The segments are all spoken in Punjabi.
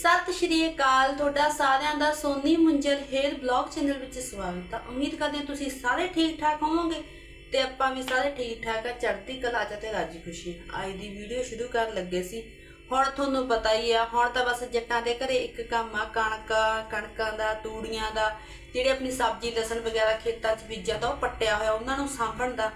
ਸਤਿ ਸ਼੍ਰੀ ਅਕਾਲ, ਤੁਹਾਡਾ ਸਾਰਿਆਂ ਦਾ Soni Munjal hair blog channel ਵਿੱਚ ਸਵਾਗਤ ਹੈ। ਉਮੀਦ ਕਰਦੇ ਹਾਂ ਤੁਸੀਂ ਸਾਰੇ ਠੀਕ ਠਾਕ ਹੋਵੋਗੇ ਤੇ ਆਪਾਂ ਵੀ ਸਾਰੇ ਠੀਕ ਠਾਕ ਆ, ਚੜ੍ਹਦੀ ਕਲਾ ਚ ਤੇ ਰਾਜੀ ਖੁਸ਼ੀ ਅੱਜ ਦੀ ਵੀਡੀਓ ਸ਼ੁਰੂ ਕਰਨ ਲੱਗੇ ਸੀ। ਹੁਣ ਤੁਹਾਨੂੰ ਪਤਾ ਹੀ ਆ, ਹੁਣ ਤਾਂ ਬਸ ਜੱਟਾਂ ਦੇ ਘਰੇ ਇੱਕ ਕੰਮ ਆ, ਕਣਕ, ਕਣਕਾਂ ਦਾ, ਤੂੜੀਆਂ ਦਾ, ਜਿਹੜੇ ਆਪਣੀ ਸਬਜ਼ੀ, ਲਸਣ ਵਗੈਰਾ ਖੇਤਾਂ 'ਚ ਬੀਜਿਆ ਤਾਂ ਉਹ ਪੱਟਿਆ ਹੋਇਆ, ਉਹਨਾਂ ਨੂੰ ਸਾਂਭਣ ਦਾ।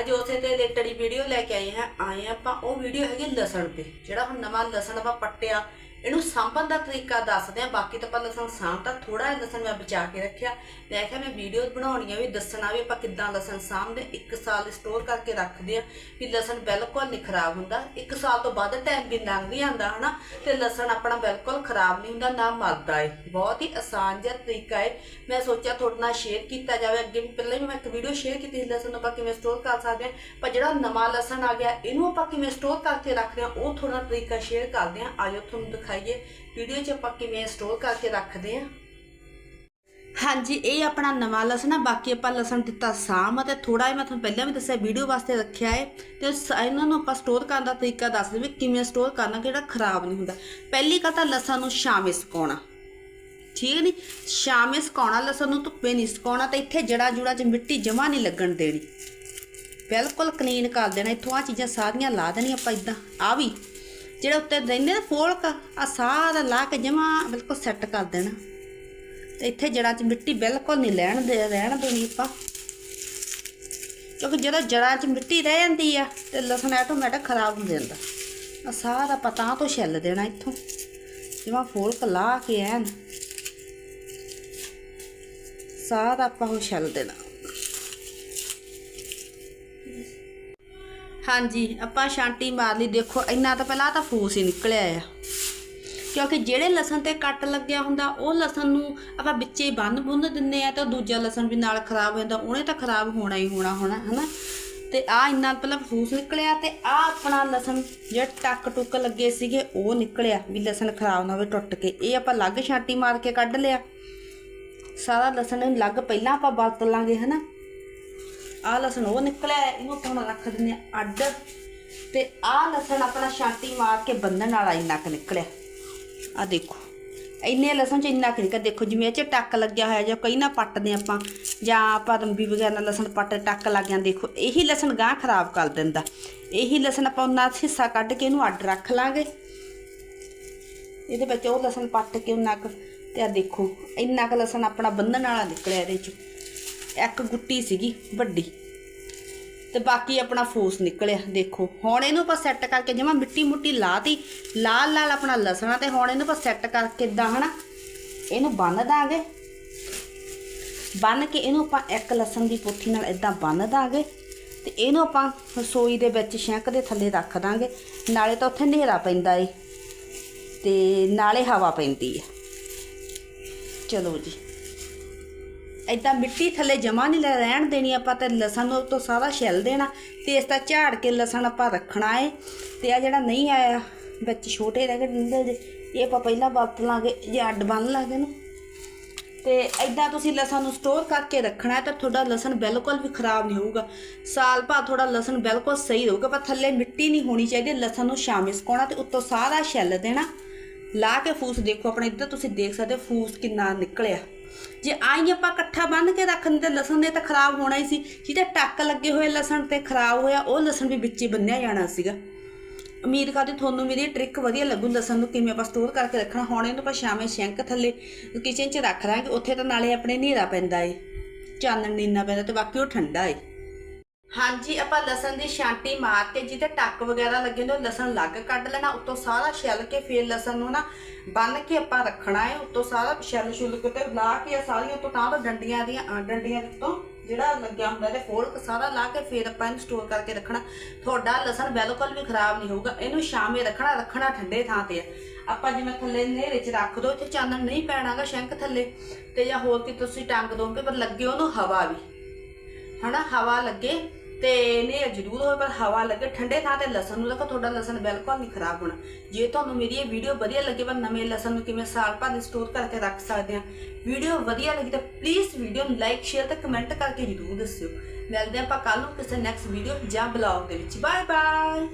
ਅੱਜ ਉਸੇ ਤੇ ਰਿਲੇਟਡ ਵੀਡੀਓ ਲੈ ਕੇ ਆਏ ਹਾਂ। ਆਏ ਆਪਾਂ, ਉਹ ਵੀਡੀਓ ਹੈਗੀ ਲਸਣ ਤੇ, ਜਿਹੜਾ ਹੁਣ ਨਵਾਂ ਲਸਣ ਆਪਾਂ ਪੱਟਿਆ ਇਹਨੂੰ ਸਾਂਭਣ ਦਾ ਤਰੀਕਾ ਦੱਸਦੇ ਆ ਬਾਕੀ ਤਾਂ ਆਪਾਂ ਲਸਣ ਸਾਂਭਦਾ ਥੋੜਾ ਜਿਹਾ ਲਸਣ ਮੈਂ ਬਚਾ ਕੇ ਰੱਖਿਆ। ਮੈਂ ਕਿਹਾ ਮੈਂ ਵੀਡੀਓ ਬਣਾਉਣੀ ਆ ਵੀ ਦੱਸਣਾ ਵੀ ਆਪਾਂ ਕਿੱਦਾਂ ਲਸਣ ਸਾਂਭਦੇ, ਇੱਕ ਸਾਲ ਸਟੋਰ ਕਰਕੇ ਰੱਖਦੇ ਆ ਵੀ ਲਸਣ ਬਿਲਕੁਲ ਨਹੀਂ ਖਰਾਬ ਹੁੰਦਾ। ਇੱਕ ਸਾਲ ਤੋਂ ਵੱਧ ਟਾਈਮ ਵੀ ਲੰਘ ਵੀ ਜਾਂਦਾ, ਹਨਾ? ਤੇ ਲਸਣ ਆਪਣਾ ਬਿਲਕੁਲ ਖਰਾਬ ਨਹੀਂ ਹੁੰਦਾ, ਨਾ ਮਰਦਾ ਏ ਬਹੁਤ ਹੀ ਆਸਾਨ ਜਿਹਾ ਤਰੀਕਾ ਏ ਮੈਂ ਸੋਚਿਆ ਤੁਹਾਡੇ ਨਾਲ ਸ਼ੇਅਰ ਕੀਤਾ ਜਾਵੇ। ਅੱਗੇ ਪਹਿਲਾਂ ਵੀ ਮੈਂ ਇੱਕ ਵੀਡੀਓ ਸ਼ੇਅਰ ਕੀਤੀ ਸੀ ਲਸਣ ਨੂੰ ਆਪਾਂ ਕਿਵੇਂ ਸਟੋਰ ਕਰ ਸਕਦੇ ਹਾਂ। ਪਰ ਜਿਹੜਾ ਨਵਾਂ ਲਸਣ ਆ ਗਿਆ, ਇਹਨੂੰ ਆਪਾਂ ਕਿਵੇਂ ਸਟੋਰ ਕਰਕੇ ਰੱਖਦੇ ਹਾਂ, ਉਹ ਥੋੜਾ ਤਰੀਕਾ ਸ਼ੇਅਰ ਕਰਦੇ ਹਾਂ। ਆਇਓ ਤੁਹਾਨੂੰ ਦਿਖਾ ਦਿਖਾਈਏ ਵੀਡੀਓ 'ਚ ਆਪਾਂ ਕਿਵੇਂ ਸਟੋਰ ਕਰਕੇ ਰੱਖਦੇ ਹਾਂ ਹਾਂਜੀ, ਇਹ ਆਪਣਾ ਨਵਾਂ ਲਸਣ ਆ, ਬਾਕੀ ਆਪਾਂ ਲਸਣ ਦਿੱਤਾ ਸਾਮ ਅਤੇ ਥੋੜਾ ਜਿਹਾ ਮੈਂ ਤੁਹਾਨੂੰ ਪਹਿਲਾਂ ਵੀ ਦੱਸਿਆ ਵੀਡੀਓ ਵਾਸਤੇ ਰੱਖਿਆ ਹੈ ਤੇ ਸ- ਇਹਨਾਂ ਨੂੰ ਆਪਾਂ ਸਟੋਰ ਕਰਨ ਦਾ ਤਰੀਕਾ ਦੱਸਦੇ ਵੀ ਕਿਵੇਂ ਸਟੋਰ ਕਰਨਾ ਕਿ ਖਰਾਬ ਨਹੀਂ ਹੁੰਦਾ। ਪਹਿਲੀ ਗੱਲ ਤਾਂ ਲਸਣ ਨੂੰ ਛਾਵੇਂ ਸੁਕਾਉਣਾ। ਠੀਕ ਨਹੀਂ ਛਾਵੇਂ ਸੁਕਾਉਣਾ, ਲਸਣ ਨੂੰ ਧੁੱਪੇ ਨਹੀਂ ਸੁਕਾਉਣਾ ਤੇ ਇੱਥੇ ਜੜਾ ਜੁੜਾ 'ਚ ਮਿੱਟੀ ਜਮਾ ਨਹੀਂ ਲੱਗਣ ਦੇਣੀ। ਬਿਲਕੁਲ ਕਲੀਨ ਕਰ ਦੇਣਾ, ਇੱਥੋਂ ਆ ਚੀਜ਼ਾਂ ਸਾਰੀਆਂ ਲਾ ਦੇਣੀਆਂ ਆਪਾਂ ਇਦਾਂ। ਆ ਵੀ। ਜਿਹੜੇ ਉੱਤੇ ਰਹਿੰਦੇ ਨਾ ਫੋਲਕ ਆ ਸਾਰਾ ਲਾ ਕੇ ਜਮਾ ਬਿਲਕੁਲ ਸੈੱਟ ਕਰ ਦੇਣਾ। ਤੇ ਇੱਥੇ ਜੜਾਂ 'ਚ ਮਿੱਟੀ ਬਿਲਕੁਲ ਨਹੀਂ ਲੈਣ ਦੇ, ਰਹਿਣ ਦੇਣੀ ਆਪਾਂ। ਕਿਉਂਕਿ ਜਦੋਂ ਜੜਾਂ 'ਚ ਮਿੱਟੀ ਰਹਿ ਜਾਂਦੀ ਆ, ਤੇ ਲਸਣ ਆਟੋਮੈਟਿਕ ਖਰਾਬ ਹੋ ਜਾਂਦਾ। ਆ ਸਾਰਾ ਪਤਾਂ ਤੋਂ ਛਿੱਲ ਦੇਣਾ ਇੱਥੋਂ। ਜਿਵੇਂ ਫੋਲਕ ਲਾ ਕੇ ਐਨ। ਸਾਰਾ ਆਪਾਂ ਉਹ ਛਿੱਲ ਦੇਣਾ। ਹਾਂਜੀ, ਆਪਾਂ ਛਾਂਟੀ ਮਾਰ ਲਈ। ਦੇਖੋ, ਇੰਨਾ ਤਾਂ ਪਹਿਲਾਂ ਤਾਂ ਫੂਸ ਹੀ ਨਿਕਲਿਆ ਆ। ਕਿਉਂਕਿ ਜਿਹੜੇ ਲਸਣ ਤੇ ਕੱਟ ਲੱਗਿਆ ਹੁੰਦਾ, ਉਹ ਲਸਣ ਨੂੰ ਆਪਾਂ ਵਿੱਚੇ ਬੰਨ ਬੁੰਨ ਦਿੰਨੇ ਆ ਤੇ ਦੂਜਾ ਲਸਣ ਵੀ ਨਾਲ ਖਰਾਬ ਹੋ ਜਾਂਦਾ, ਉਹਨੇ ਤਾਂ ਖਰਾਬ ਹੋਣਾ ਹੀ ਹੋਣਾ ਹੋਣਾ ਹਨਾ? ਤੇ ਆ ਇੰਨਾ ਪਹਿਲਾਂ ਫੂਸ ਨਿਕਲਿਆ ਤੇ ਆ ਆਪਣਾ ਲਸਣ ਜਿਹੜਾ ਟੱਕ ਟੁੱਕ ਲੱਗੇ ਸੀਗੇ, ਉਹ ਨਿਕਲਿਆ ਵੀ ਲਸਣ ਖਰਾਬ ਨਾ ਹੋਵੇ, ਟੁੱਟ ਕੇ। ਇਹ ਆਪਾਂ ਲੱਗ ਛਾਂਟੀ ਮਾਰ ਕੇ ਕੱਢ ਲਿਆ। ਸਾਰਾ ਲਸਣ ਲੱਗ ਪਹਿਲਾਂ ਆਪਾਂ ਵਰਤ ਲਾਂਗੇ, ਹਨਾ? ਆਹ ਲਸਣ ਉਹ ਨਿਕਲਿਆ ਇਹਨੂੰ ਆਪਾਂ ਹੁਣ ਰੱਖ ਦਿੰਦੇ ਆ ਅੱਡ। ਤੇ ਆਹ ਲਸਣ ਆਪਣਾ ਛਾਂਟੀ ਮਾਰ ਕੇ ਬੰਨਣ ਵਾਲਾ ਇੰਨਾ ਕੁ ਨਿਕਲਿਆ। ਆ ਦੇਖੋ, ਇੰਨੇ ਲਸਣ ਚ ਇੰਨਾ ਕੁ ਨਿਕਲ ਦੇਖੋ, ਜਿਵੇਂ ਇਹ ਚ ਟੱਕ ਲੱਗਿਆ ਹੋਇਆ, ਜਾਂ ਕਈ ਨਾ ਪੱਟਦੇ ਆਪਾਂ, ਜਾਂ ਆਪਾਂ ਰੰਬੀ ਵਗੈਰਾ ਨਾਲ ਲਸਣ ਪੱਟ ਟੱਕ ਲੱਗ ਗਿਆ ਦੇਖੋ, ਇਹੀ ਲਸਣ ਗਾਂ ਖਰਾਬ ਕਰ ਦਿੰਦਾ। ਇਹੀ ਲਸਣ ਆਪਾਂ ਉਹਨਾਂ ਹਿੱਸਾ ਕੱਢ ਕੇ ਇਹਨੂੰ ਅੱਡ ਰੱਖ ਲਾਂਗੇ। ਇਹਦੇ ਵਿੱਚ ਉਹ ਲਸਣ ਪੱਟ ਕੇ ਉਹਨਾਂ ਕੁ, ਤੇ ਆ ਦੇਖੋ, ਇੰਨਾ ਕੁ ਲਸਣ ਆਪਣਾ ਬੰਨਣ ਵਾਲਾ ਨਿਕਲਿਆ ਇਹਦੇ ਚ। ਇੱਕ ਗੁੱਟੀ ਸੀਗੀ, ਵੱਡੀ। ਤੇ ਬਾਕੀ ਆਪਣਾ ਫੂਸ ਨਿਕਲਿਆ, ਦੇਖੋ। ਹੁਣ ਇਹਨੂੰ ਆਪਾਂ ਸੈੱਟ ਕਰਕੇ ਜਿਵੇਂ ਮਿੱਟੀ ਮੁੱਟੀ ਲਾਤੀ, ਲਾਲ ਲਾਲ ਆਪਣਾ ਲਸਣਾ ਤੇ ਹੁਣ ਇਹਨੂੰ ਆਪਾਂ ਸੈੱਟ ਕਰਕੇ ਇਦਾਂ ਹਨਾ? ਇਹਨੂੰ ਬੰਨ ਦਾਂਗੇ। ਬੰਨ ਕੇ ਇਹਨੂੰ ਆਪਾਂ ਇੱਕ ਲਸਣ ਦੀ ਪੁੱਠੀ ਨਾਲ ਇਦਾਂ ਬੰਨ ਦਾਂਗੇ ਤੇ ਇਹਨੂੰ ਆਪਾਂ ਰਸੋਈ ਦੇ ਵਿੱਚ ਸ਼ੈਂਕ ਦੇ ਥੱਲੇ ਰੱਖ ਦਾਂਗੇ। ਨਾਲੇ ਤਾਂ ਉੱਥੇ ਹਨੇਰਾ ਪੈਂਦਾ ਏ ਤੇ ਨਾਲੇ ਹਵਾ ਪੈਂਦੀ ਹੈ ਚਲੋ ਜੀ। ਏਦਾਂ ਮਿੱਟੀ ਥੱਲੇ ਜਮਾ ਨਹੀਂ ਲੈ ਰਹਿਣ ਦੇਣੀ, ਆਪਾਂ ਤੇ ਲਸਣ ਨੂੰ ਤੋਂ ਸਾਰਾ ਛਿੱਲ ਦੇਣਾ ਤੇ ਇਸ ਦਾ ਝਾੜ ਕੇ ਲਸਣ ਆਪਾਂ ਰੱਖਣਾ ਏ। ਤੇ ਆ ਜਿਹੜਾ ਨਹੀਂ ਆਇਆ, ਵਿੱਚ ਛੋਟੇ ਰਹਿ ਗਏ ਡੰਡੇ ਜੇ ਇਹ ਆਪਾਂ ਪਹਿਲਾਂ ਵਰਤ ਲਾਂਗੇ ਜਾਂ ਅੱਡ ਬੰਨ ਲਾਂਗੇ ਨੂੰ। ਤੇ ਏਦਾਂ ਤੁਸੀਂ ਲਸਣ ਨੂੰ ਸਟੋਰ ਕਰਕੇ ਰੱਖਣਾ ਹੈ ਤਾਂ ਤੁਹਾਡਾ ਲਸਣ ਬਿਲਕੁਲ ਵੀ ਖਰਾਬ ਨਹੀਂ ਹੋਊਗਾ। ਸਾਲ ਭਰ ਤੁਹਾਡਾ ਲਸਣ ਬਿਲਕੁਲ ਸਹੀ ਰਹੂਗਾ, ਪਰ ਥੱਲੇ ਮਿੱਟੀ ਨਹੀਂ ਹੋਣੀ ਚਾਹੀਦੀ, ਲਸਣ ਨੂੰ ਛਾਵੇਂ ਸੁਕਾਉਣਾ ਤੇ ਉੱਤੋਂ ਸਾਰਾ ਛਿੱਲ ਦੇਣਾ। ਲਾ ਕੇ ਫੂਸ ਦੇਖੋ, ਆਪਣੇ ਇੱਧਰ ਤੁਸੀਂ ਦੇਖ ਸਕਦੇ ਹੋ, ਫੂਸ ਕਿੰਨਾ ਨਿਕਲਿਆ। ਜੇ ਆਈ ਆਪਾਂ ਇਕੱਠਾ ਬੰਨ ਕੇ ਰੱਖਣ ਤੇ ਲਸਣ ਦੇ ਤਾਂ ਖਰਾਬ ਹੋਣਾ ਹੀ ਸੀ। ਜਿਹਦੇ ਟੱਕ ਲੱਗੇ ਹੋਏ ਲਸਣ ਤੇ ਖਰਾਬ ਹੋਇਆ, ਉਹ ਲਸਣ ਵੀ ਵਿੱਚ ਹੀ ਬੰਨਿਆ ਜਾਣਾ ਸੀਗਾ। ਉਮੀਦ ਕਰਦੇ ਤੁਹਾਨੂੰ ਮੇਰੀ ਟ੍ਰਿਕ ਵਧੀਆ ਲੱਗੂ, ਲਸਣ ਨੂੰ ਕਿਵੇਂ ਆਪਾਂ ਸਟੋਰ ਕਰਕੇ ਰੱਖਣਾ। ਹੁਣ ਇਹਨੂੰ ਆਪਾਂ ਸ਼ਾਮੇ ਸ਼ੈਂਕ ਥੱਲੇ ਕਿਚਨ 'ਚ ਰੱਖ ਲਾਂਗੇ, ਉੱਥੇ ਤਾਂ ਨਾਲੇ ਆਪਣੇ ਹਨੇਰਾ ਪੈਂਦਾ ਏ। ਚਾਨਣ ਨੀਨਾ ਪੈਂਦਾ ਤੇ ਬਾਕੀ ਉਹ ਠੰਡਾ ਏ। ਹਾਂਜੀ, ਆਪਾਂ ਲਸਣ ਦੀ ਛਾਂਟੀ ਮਾਰ ਕੇ ਜਿਹਦੇ ਟੱਕ ਵਗੈਰਾ ਲੱਗੇ ਨੇ, ਉਹ ਲਸਣ ਲੱਗ ਕੱਢ ਲੈਣਾ। ਉੱਤੋਂ ਸਾਰਾ ਛਿੱਲ ਕੇ ਫਿਰ ਲਸਣ ਨੂੰ ਨਾ ਬੰਨ ਕੇ ਆਪਾਂ ਰੱਖਣਾ ਹੈ। ਉੱਤੋਂ ਸਾਰਾ ਛਿੱਲ ਛੁੱਲ ਕੇ ਤੇ ਲਾ ਕੇ ਸਾਰੀਆਂ ਤੋਂ ਤਾਂ ਡੰਡੀਆਂ ਦੀਆਂ ਡੰਡੀਆਂ ਤੋਂ ਜਿਹੜਾ ਲੱਗਿਆ ਹੁੰਦਾ ਤੇ ਫੋਲਕ ਸਾਰਾ ਲਾ ਕੇ ਫਿਰ ਆਪਾਂ ਇਹਨੂੰ ਸਟੋਰ ਕਰਕੇ ਰੱਖਣਾ। ਤੁਹਾਡਾ ਲਸਣ ਬਿਲਕੁਲ ਵੀ ਖਰਾਬ ਨਹੀਂ ਹੋਊਗਾ। ਇਹਨੂੰ ਸ਼ਾਮੇ ਰੱਖਣਾ ਰੱਖਣਾ ਠੰਡੇ ਥਾਂ ਤੇ ਆ। ਆਪਾਂ ਜਿਵੇਂ ਥੱਲੇ ਨੇਰੇ 'ਚ ਰੱਖ ਦੋ, ਇੱਥੇ ਚਾਨਣ ਨਹੀਂ ਪੈਣਾਗਾ ਸ਼ੰਕ ਥੱਲੇ। ਤੇ ਜਾਂ ਹੋਰ ਕਿ ਤੁਸੀਂ ਟੰਗ ਦੋਗੇ, ਪਰ ਲੱਗੇ ਉਹਨੂੰ ਹਵਾ ਵੀ। ਹਨਾ, ਹਵਾ ਲੱਗੇ। ਤੇ ਨੇ ਜ਼ਰੂਰ ਹੋਵੇ ਪਰ ਹਵਾ ਲੱਗੇ, ਠੰਡੇ ਥਾਂ ਤੇ ਲਸਣ ਨੂੰ ਰੱਖੋ, ਤੁਹਾਡਾ ਲਸਣ ਬਿਲਕੁਲ ਨਹੀਂ ਖਰਾਬ ਹੋਣਾ। ਜੇ ਤੁਹਾਨੂੰ ਮੇਰੀ ਇਹ ਵੀਡੀਓ ਵਧੀਆ ਲੱਗੇ ਪਰ ਨਵੇਂ ਲਸਣ ਨੂੰ ਕਿਵੇਂ ਸਾਲ ਭਰ ਸਟੋਰ ਕਰਕੇ ਰੱਖ ਸਕਦੇ ਆ ਵੀਡੀਓ ਵਧੀਆ ਲੱਗੀ ਤਾਂ ਪਲੀਜ਼ ਵੀਡੀਓ ਨੂੰ ਲਾਈਕ ਸ਼ੇਅਰ ਤੇ ਕਮੈਂਟ ਕਰਕੇ ਜ਼ਰੂਰ ਦੱਸਿਓ। ਮਿਲਦੇ ਆਪਾਂ ਕੱਲ ਨੂੰ ਕਿਸੇ ਨੈਕਸਟ ਵੀਡੀਓ ਜਾਂ ਬਲੌਗ ਦੇ ਵਿੱਚ। Bye bye